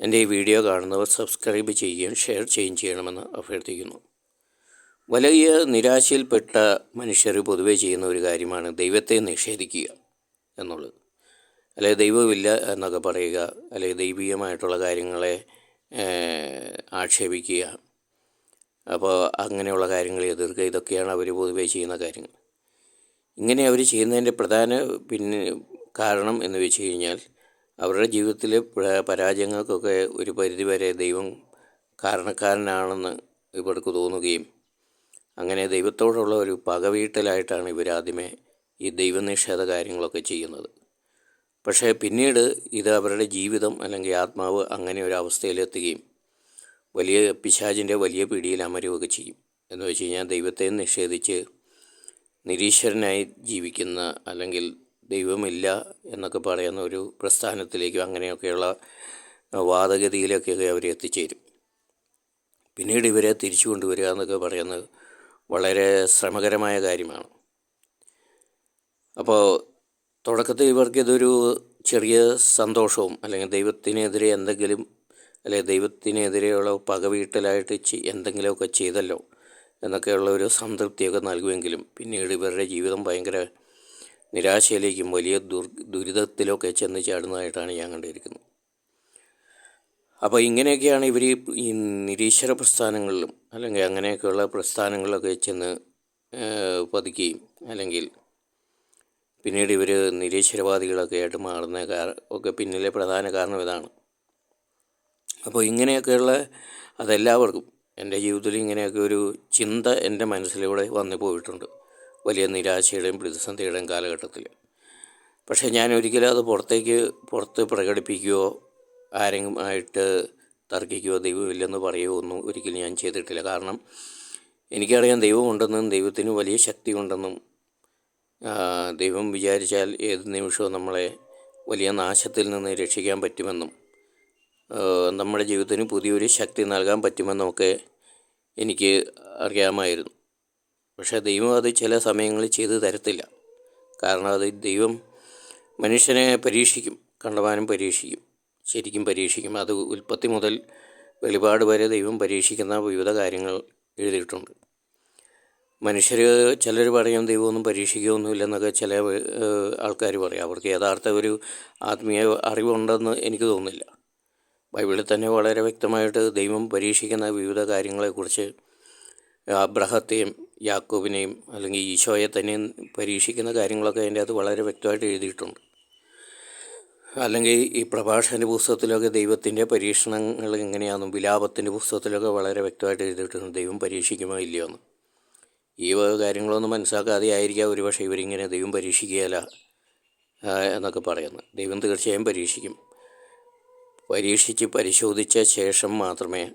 എന്റെ ഈ വീഡിയോ കാണുന്നവർ സബ്സ്ക്രൈബ് ചെയ്യുകയും ഷെയർ ചെയ്യുകയും ചെയ്യണമെന്ന് അഭ്യർത്ഥിക്കുന്നു. വലിയ നിരാശയിൽപ്പെട്ട മനുഷ്യർ പൊതുവേ ചെയ്യുന്ന ഒരു കാര്യമാണ് ദൈവത്തെ നിഷേധിക്കുക എന്നുള്ളത്. അല്ലെങ്കിൽ ദൈവമില്ല എന്നൊക്കെ പറയുക അല്ലെങ്കിൽ ദൈവികമായിട്ടുള്ള കാര്യങ്ങളെ ആക്ഷേപിക്കുക. അപ്പോൾ അങ്ങനെയുള്ള കാര്യങ്ങൾ എതിർക്കുക ഇതൊക്കെയാണ് അവർ പൊതുവേ ചെയ്യുന്ന കാര്യങ്ങൾ. ഇങ്ങനെ അവർ ചെയ്യുന്നതിന്റെ പ്രധാന പിന്നെ കാരണം എന്ന് വെച്ച് കഴിഞ്ഞാൽ അവരുടെ ജീവിതത്തിലെ പരാജയങ്ങൾക്കൊക്കെ ഒരു പരിധിവരെ ദൈവം കാരണക്കാരനാണെന്ന് ഇവർക്ക് തോന്നുകയും അങ്ങനെ ദൈവത്തോടുള്ള ഒരു പകവീട്ടലായിട്ടാണ് ഇവരാദ്യമേ ഈ ദൈവനിഷേധ കാര്യങ്ങളൊക്കെ ചെയ്യുന്നത്. പക്ഷേ പിന്നീട് ഇത് അവരുടെ ജീവിതം അല്ലെങ്കിൽ ആത്മാവ് അങ്ങനെ ഒരു അവസ്ഥയിലെത്തുകയും വലിയ പിശാചിന്റെ വലിയ പിടിയിൽ അമരുകയൊക്കെ ചെയ്യും. എന്ന് വെച്ച് കഴിഞ്ഞാൽ ദൈവത്തെ നിഷേധിച്ച് നിരീശ്വരനായി ജീവിക്കുന്ന അല്ലെങ്കിൽ ദൈവമില്ല എന്നൊക്കെ പറയുന്ന ഒരു പ്രസ്ഥാനത്തിലേക്കും അങ്ങനെയൊക്കെയുള്ള വാദഗതിയിലൊക്കെ അവർ എത്തിച്ചേരും. പിന്നീട് ഇവരെ തിരിച്ചു കൊണ്ടുവരിക എന്നൊക്കെ പറയുന്നത് വളരെ ശ്രമകരമായ കാര്യമാണ്. അപ്പോൾ തുടക്കത്തിൽ ഇവർക്കിതൊരു ചെറിയ സന്തോഷവും അല്ലെങ്കിൽ ദൈവത്തിനെതിരെ എന്തെങ്കിലും അല്ലെങ്കിൽ ദൈവത്തിനെതിരെയുള്ള പകവീട്ടലായിട്ട് എന്തെങ്കിലുമൊക്കെ ചെയ്തല്ലോ എന്നൊക്കെയുള്ള ഒരു സംതൃപ്തിയൊക്കെ നൽകുമെങ്കിലും പിന്നീട് ഇവരുടെ ജീവിതം ഭയങ്കര നിരാശയിലേക്കും വലിയ ദുർ ദുരിതത്തിലൊക്കെ ചെന്ന് ചാടുന്നതായിട്ടാണ് ഞാൻ കണ്ടിരിക്കുന്നത്. അപ്പോൾ ഇങ്ങനെയൊക്കെയാണ് ഇവർ ഈ നിരീശ്വര പ്രസ്ഥാനങ്ങളിലും അല്ലെങ്കിൽ അങ്ങനെയൊക്കെയുള്ള പ്രസ്ഥാനങ്ങളിലൊക്കെ ചെന്ന് പതുക്കുകയും അല്ലെങ്കിൽ പിന്നീട് ഇവർ നിരീശ്വരവാദികളൊക്കെ ആയിട്ട് മാറുന്ന ഒക്കെ പിന്നിലെ പ്രധാന കാരണം ഇതാണ്. അപ്പോൾ ഇങ്ങനെയൊക്കെയുള്ള അതെല്ലാവർക്കും എന്റെ ജീവിതത്തിൽ ഇങ്ങനെയൊക്കെ ഒരു ചിന്ത എന്റെ മനസ്സിലൂടെ വന്നു പോയിട്ടുണ്ട്. വലിയ നിരാശയുടെയും പ്രതിസന്ധിയുടെയും കാലഘട്ടത്തിൽ. പക്ഷേ ഞാൻ ഒരിക്കലും അത് പുറത്തേക്ക് പുറത്ത് പ്രകടിപ്പിക്കുകയോ ആരെങ്കിലും ആയിട്ട് തർക്കിക്കുകയോ ദൈവമില്ലെന്ന് പറയുകയോ ഒന്നും ഒരിക്കലും ഞാൻ ചെയ്തിട്ടില്ല. കാരണം എനിക്കറിയാം ദൈവമുണ്ടെന്നും ദൈവത്തിന് വലിയ ശക്തി ഉണ്ടെന്നും ദൈവം വിചാരിച്ചാൽ ഏത് നിമിഷവും നമ്മളെ വലിയ നാശത്തിൽ നിന്ന് രക്ഷിക്കാൻ പറ്റുമെന്നും നമ്മുടെ ജീവിതത്തിന് പുതിയൊരു ശക്തി നൽകാൻ പറ്റുമെന്നൊക്കെ എനിക്ക് അറിയാമായിരുന്നു. പക്ഷേ ദൈവം അത് ചില സമയങ്ങളിൽ ചെയ്തു തരത്തില്ല. കാരണം അത് ദൈവം മനുഷ്യനെ പരീക്ഷിക്കും കണ്ടമാനം പരീക്ഷിക്കും ശരിക്കും പരീക്ഷിക്കും. അത് ഉൽപ്പത്തി മുതൽ വെളിപാട് വരെ ദൈവം പരീക്ഷിക്കുന്ന വിവിധ കാര്യങ്ങൾ എഴുതിയിട്ടുണ്ട്. മനുഷ്യർ ചിലർ പറയും ദൈവമൊന്നും പരീക്ഷിക്കുകയൊന്നുമില്ലെന്നൊക്കെ ചില ആൾക്കാർ പറയും. അവർക്ക് യഥാർത്ഥ ഒരു ആത്മീയ അറിവുണ്ടെന്ന് എനിക്ക് തോന്നുന്നില്ല. ബൈബിളിൽ തന്നെ വളരെ വ്യക്തമായിട്ട് ദൈവം പരീക്ഷിക്കുന്ന വിവിധ കാര്യങ്ങളെക്കുറിച്ച് അബ്രഹത്തെയും യാക്കോബിനെയും അല്ലെങ്കിൽ ഈശോയെ തന്നെയും പരീക്ഷിക്കുന്ന കാര്യങ്ങളൊക്കെ അതിന്റെ അകത്ത് വളരെ വ്യക്തമായിട്ട് എഴുതിയിട്ടുണ്ട്. അല്ലെങ്കിൽ ഈ പ്രഭാഷണ പുസ്തകത്തിലൊക്കെ ദൈവത്തിന്റെ പരീക്ഷണങ്ങൾ എങ്ങനെയാണെന്നും വിലാപത്തിന്റെ പുസ്തകത്തിലൊക്കെ വളരെ വ്യക്തമായിട്ട് എഴുതിയിട്ടുണ്ട് ദൈവം പരീക്ഷിക്കുമോ ഇല്ലയോ എന്ന്. ഈ വക കാര്യങ്ങളൊന്നും മനസ്സിലാക്കാതെ ആയിരിക്കാം ഒരുപക്ഷെ ഇവരിങ്ങനെ ദൈവം പരീക്ഷിക്കുകയില്ല എന്നൊക്കെ പറയുന്നത്. ദൈവം തീർച്ചയായും പരീക്ഷിക്കും. പരീക്ഷിച്ച് പരിശോധിച്ച ശേഷം മാത്രമേ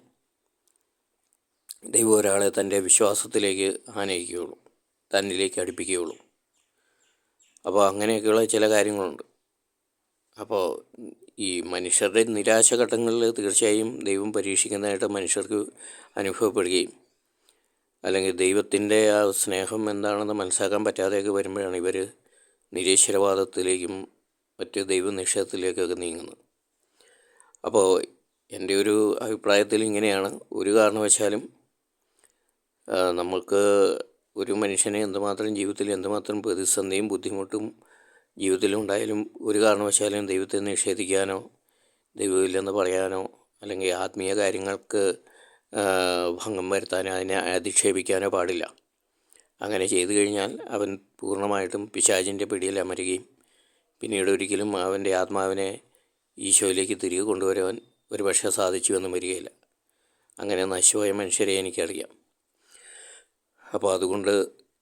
ദൈവം ഒരാളെ തന്റെ വിശ്വാസത്തിലേക്ക് ആനയിക്കുകയുള്ളൂ തന്നിലേക്ക് അടുപ്പിക്കുകയുള്ളൂ. അപ്പോൾ അങ്ങനെയൊക്കെയുള്ള ചില കാര്യങ്ങളുണ്ട്. അപ്പോൾ ഈ മനുഷ്യരുടെ നിരാശ ഘട്ടങ്ങളിൽ തീർച്ചയായും ദൈവം പരീക്ഷിക്കുന്നതായിട്ട് മനുഷ്യർക്ക് അനുഭവപ്പെടുകയും അല്ലെങ്കിൽ ദൈവത്തിന്റെ ആ സ്നേഹം എന്താണെന്ന് മനസ്സിലാക്കാൻ പറ്റാതെയൊക്കെ വരുമ്പോഴാണ് ഇവർ നിരീശ്വരവാദത്തിലേക്കും മറ്റ് ദൈവനിഷേധത്തിലേക്കൊക്കെ നീങ്ങുന്നത്. അപ്പോൾ എന്റെ ഒരു അഭിപ്രായത്തിൽ ഇങ്ങനെയാണ്. ഒരു കാരണവശാലും ആ, നമുക്ക് ഒരു മനുഷ്യനെ എന്തുമാത്രം ജീവിതത്തിൽ എന്തുമാത്രം പ്രതിസന്ധിയും ബുദ്ധിമുട്ടും ജീവിതത്തിലുണ്ടായാലും ഒരു കാരണവശാലും ദൈവത്തെ നിഷേധിക്കാനോ ദൈവമില്ലെന്ന് പറയാനോ അല്ലെങ്കിൽ ആത്മീയ കാര്യങ്ങൾക്ക് ഭംഗം വരുത്താനോ അതിനെ അധിക്ഷേപിക്കാനോ പാടില്ല. അങ്ങനെ ചെയ്തു കഴിഞ്ഞാൽ അവൻ പൂർണമായിട്ടും പിശാചിന്റെ പിടിയിൽ അമരുകയും പിന്നീട് ഒരിക്കലും അവന്റെ ആത്മാവിനെ ഈശോയിലേക്ക് തിരികെ കൊണ്ടുവരാൻ ഒരു പക്ഷേ സാധിച്ചു എന്ന് വരികയില്ല. അങ്ങനെ നശിച്ചുപോയ മനുഷ്യരെ എനിക്കറിയാം. അപ്പോൾ അതുകൊണ്ട്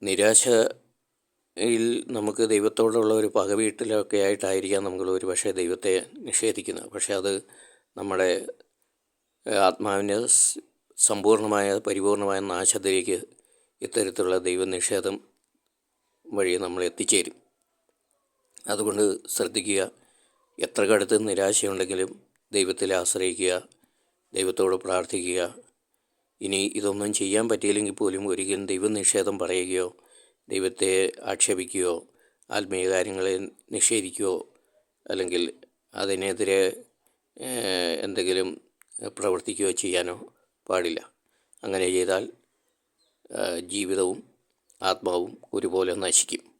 നിരാശയിൽ നമുക്ക് ദൈവത്തോടുള്ള ഒരു പകവീട്ടിലൊക്കെ ആയിട്ടായിരിക്കാം നമ്മൾ ഒരു പക്ഷേ ദൈവത്തെ നിഷേധിക്കുന്നത്. പക്ഷേ അത് നമ്മുടെ ആത്മാവിന്റെ സമ്പൂർണമായ പരിപൂർണമായ നാശത്തിലേക്ക് ഇത്തരത്തിലുള്ള ദൈവനിഷേധം വഴി നമ്മൾ എത്തിച്ചേരും. അതുകൊണ്ട് ശ്രദ്ധിക്കുക എത്ര കടുത്ത് നിരാശയുണ്ടെങ്കിലും ദൈവത്തിൽ ആശ്രയിക്കുക ദൈവത്തോട് പ്രാർത്ഥിക്കുക ഇനി ഇതൊന്നും ചെയ്യാൻ പറ്റിയില്ലെങ്കിൽ പോലും ഒരിക്കലും ദൈവനിഷേധം പറയുകയോ ദൈവത്തെ ആക്ഷേപിക്കുകയോ ആത്മീയ കാര്യങ്ങളെ നിഷേധിക്കുകയോ അല്ലെങ്കിൽ അതിനെതിരെ എന്തെങ്കിലും പ്രവർത്തിക്കുകയോ ചെയ്യാനോ പാടില്ല. അങ്ങനെ ചെയ്താൽ ജീവിതവും ആത്മാവും ഒരുപോലെ നശിക്കും.